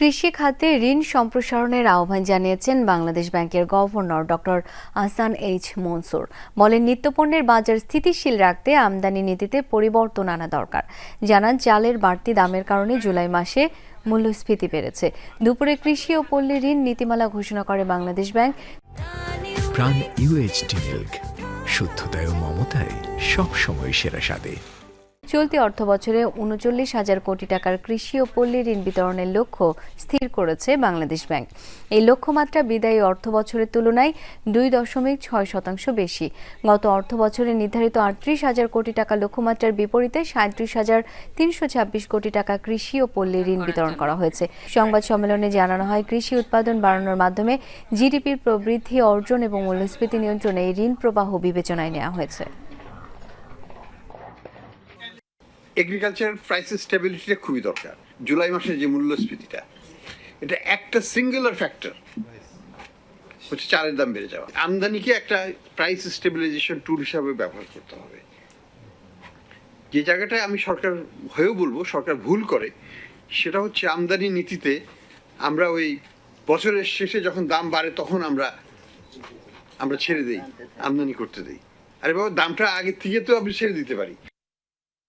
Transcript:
কৃষি খাতে ঋণ সম্প্রসারণের আহ্বান জানিয়েছেন বাংলাদেশ ব্যাংকের governor doctor Ahsan H Mansur. বলেন, নিত্যপণ্যের বাজার স্থিতিশীল রাখতে আমদানি নীতিতে পরিবর্তন আনা দরকার। জানান, চালের বাড়তি দামের কারণে জুলাই মাসে মূল্যস্ফীতি বেড়েছে। দুপুরে কৃষি ও পল্লী ঋণ নীতিমালা ঘোষণা করে Bangladesh bank. Pran UHT milk, শুদ্ধতায় ও মমতায় সবসময় সেরা স্বাদে। চলতি অর্থ বছরে উনচল্লিশ হাজার কোটি টাকার কৃষি ও পল্লী ঋণ বিতরণের লক্ষ্য স্থির করেছে বাংলাদেশ ব্যাংক। এই লক্ষ্যমাত্রা বিদায়ী অর্থ বছরের তুলনায় দুই দশমিক ছয় শতাংশ বেশি। গত অর্থ বছরে নির্ধারিত আটত্রিশ হাজার কোটি টাকা লক্ষ্যমাত্রার বিপরীতে সাঁত্রিশ হাজার তিনশো ছাব্বিশ কোটি টাকা কৃষি ও পল্লী ঋণ বিতরণ করা হয়েছে। সংবাদ সম্মেলনে জানানো হয়, কৃষি উৎপাদন বাড়ানোর মাধ্যমে জিডিপির প্রবৃদ্ধি, অর্জন এবং মূল্যস্ফীতি নিয়ন্ত্রণে এই ঋণ প্রবাহ বিবেচনায় নেওয়া হয়েছে। এগ্রিকালচার প্রাইসের স্টেবিলিটিটা খুবই দরকার। জুলাই মাসের যে মূল্যস্ফীতিটা, এটা একটা সিঙ্গুলার ফ্যাক্টর হচ্ছে চালের দাম বেড়ে যাওয়া। আমদানিকে একটা প্রাইস স্টেবিলাইজেশন টুল হিসাবে ব্যবহার করতে হবে। যে জায়গাটায় আমি সরকার হয়েও বলব, সরকার ভুল করে, সেটা হচ্ছে আমদানি নীতিতে আমরা ওই বছরের শেষে যখন দাম বাড়ে, তখন আমরা আমরা ছেড়ে দেই, আমদানি করতে দেই। আরে বাবা, দামটা আগের থেকে তো আমি ছেড়ে দিতে পারি।